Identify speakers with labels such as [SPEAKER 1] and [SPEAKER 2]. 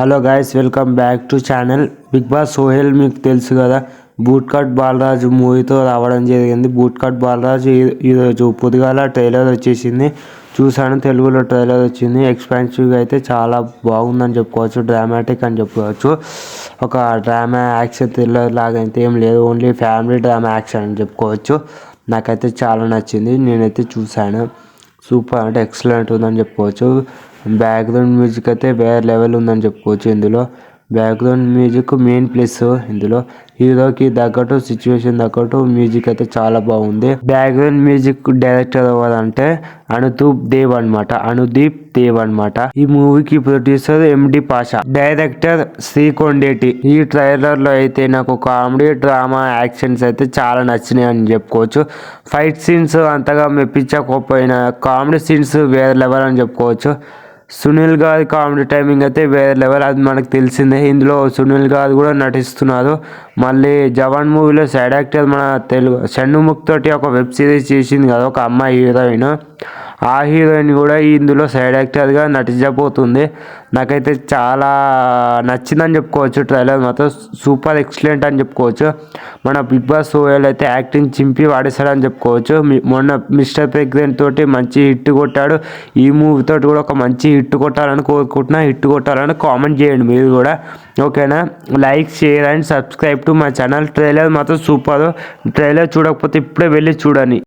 [SPEAKER 1] Hello guys welcome back to channel Bigg Boss Sohel మీకు తెలుసు కదా. బూట్ కట్ బాలరాజు మూవీతో రావడం జరిగింది. బూట్ కట్ బాలరాజు ఈ- ఈరోజు పొద్దుగాల ట్రైలర్ వచ్చేసింది. చూసాను తెలుగులో ట్రైలర్ వచ్చింది. ఎక్స్పెన్సివ్గా అయితే చాలా బాగుందని చెప్పుకోవచ్చు. డ్రామాటిక్ అని చెప్పుకోవచ్చు. ఒక డ్రామా యాక్షన్ థ్రిల్లర్ లాగా అయితే ఏం లేదు. ఓన్లీ ఫ్యామిలీ డ్రామా యాక్షన్ అని చెప్పుకోవచ్చు. నాకైతే చాలా నచ్చింది. నేనైతే చూశాను. సూపర్ అంటే ఎక్సలెంట్ ఉందని చెప్పుకోవచ్చు. బ్యాక్గ్రౌండ్ మ్యూజిక్ అయితే వేరే లెవెల్ ఉందని చెప్పుకోవచ్చు ఇందులో. బ్యాక్గ్రౌండ్ మ్యూజిక్ మెయిన్ ప్లస్ ఇందులో. హీరోకి తగ్గట్టు సిచ్యువేషన్ తగ్గట్టు మ్యూజిక్ అయితే చాలా బాగుంది. బ్యాక్గ్రౌండ్ మ్యూజిక్ డైరెక్టర్ ఎవరంటే అనుదీప్ దేవ్ అన్నమాట. అనుదీప్ దేవ్ అన్నమాట. ఈ మూవీకి producer MD Pasha. Director Sri Kondeti ఈ ట్రైలర్లో అయితే నాకు కామెడీ డ్రామా యాక్షన్స్ అయితే చాలా నచ్చినాయి అని చెప్పుకోవచ్చు. ఫైట్ సీన్స్ అంతగా మెప్పించకపోయినా కామెడీ సీన్స్ వేరే లెవెల్ అని చెప్పుకోవచ్చు. సునీల్ గారి కామెడీ టైమింగ్ అయితే వేరే లెవెల్. అది మనకు తెలిసిందే. ఇందులో సునీల్ గారు కూడా నటిస్తున్నారు. మళ్ళీ జవాన్ మూవీలో సైడ్ యాక్టర్ మన తెలుగు షణ్ముఖ్ తోటి ఒక వెబ్ సిరీస్ చేసింది కదా ఒక అమ్మాయి హీరోయిన్. ఆ హీరోయిన్ కూడా ఇందులో సైడ్ యాక్టర్గా నటించబోతుంది. నాకైతే చాలా నచ్చిందని చెప్పుకోవచ్చు. ట్రైలర్ మాత్రం సూపర్ ఎక్సలెంట్ అని చెప్పుకోవచ్చు. మన బిగ్ బాస్ సోయల్ అయితే యాక్టింగ్ చింపి వాడేశాడని చెప్పుకోవచ్చు. మొన్న మిస్టర్ ప్రెగ్నెంట్ తోటి మంచి హిట్ కొట్టాడు. ఈ మూవీ తోటి కూడా ఒక మంచి హిట్ కొట్టాలని కోరుకుంటున్నా. హిట్ కొట్టాలని కామెంట్ చేయండి మీరు కూడా. ఓకేనా? Like share and subscribe to మా ఛానల్. ట్రైలర్ మాత్రం సూపర్. ట్రైలర్ చూడకపోతే ఇప్పుడే వెళ్ళి చూడని